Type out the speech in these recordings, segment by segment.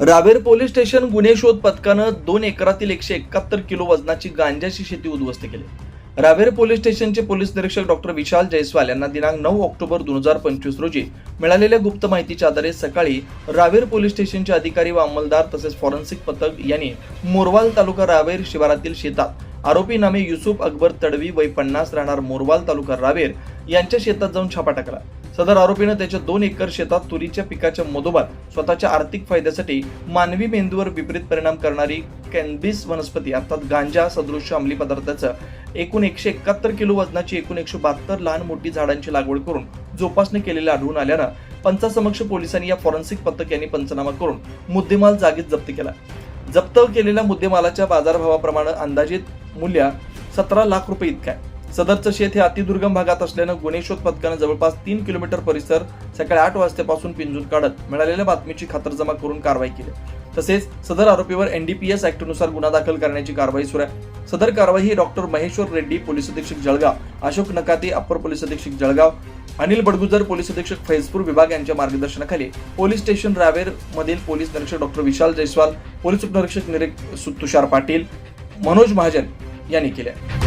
Raver police station गुन्हे शोध पथकानं दोन एकरातील एकशे एकाहत्तर किलो वजनाची गांजाची शेती उद्ध्वस्त केली. रावेर पोलीस स्टेशनचे पोलीस निरीक्षक डॉक्टर विशाल जयस्वाल यांना दिनांक नऊ ऑक्टोबर दोन हजार पंचवीस रोजी मिळालेल्या गुप्त माहितीच्या आधारे सकाळी रावेर पोलीस स्टेशनचे अधिकारी व अंमलदार तसेच फॉरेन्सिक पथक यांनी मोरवाल तालुका रावेर शिवारातील शेतात आरोपी नामे युसुफ अकबर तडवी वय पन्नास राहणार मोरवाल तालुका रावेर यांच्या शेतात जाऊन छापा टाकला. सदर आरोपीनं त्याच्या दोन एकर शेतात तुरीच्या पिकाच्या मधोबात स्वतःच्या आर्थिक फायद्यासाठी मानवी मेंदूवर विपरीत परिणाम करणारी कॅनबिस वनस्पती अर्थात गांजा सदृश्य अंमली पदार्थाचं एकूण एकशे एकाहत्तर किलो वजनाची एकूण एकशे बहात्तर लहान मोठी झाडांची लागवड करून जोपासणी केलेल्या आढळून आल्यानं पंचासमक्ष पोलिसांनी या फॉरेन्सिक पथक यांनी पंचनामा करून मुद्देमाल जागीच जप्त केला. जप्त केलेल्या मुद्देमालाच्या बाजारभावाप्रमाणे अंदाजित मूल्य सतरा लाख रुपये इतकं आहे. सदरचं शेत हे अतिदुर्गम भागात असल्यानं गुन्हे शोध पथकानं जवळपास तीन किलोमीटर परिसर सकाळी आठ वाजतापासून पिंजून काढत मिळालेल्या बातमीची खातरजमा करून कारवाई केली. तसेच सदर आरोपीवर एनडीपीएस ऍक्टनुसार गुन्हा दाखल करण्याची कारवाई सुरू आहे. सदर कारवाई ही डॉक्टर महेश्वर रेड्डी पोलीस अधीक्षक जळगाव अशोक नकाते अप्पर पोलीस अधीक्षक जळगाव अनिल बडगुजर पोलीस अधीक्षक फैजपूर विभाग यांच्या मार्गदर्शनाखाली पोलीस स्टेशन रावेर मधील पोलीस निरीक्षक डॉक्टर विशाल जयस्वाल पोलीस उपनिरीक्षक निरीक्षक तुषार पाटील मनोज महाजन यांनी केले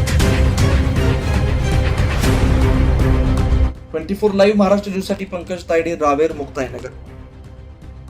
ट्वेंटी फोर लाईव्ह महाराष्ट्र न्यूजसाठी पंकज तायडे रावेर मुक्ताईनगर.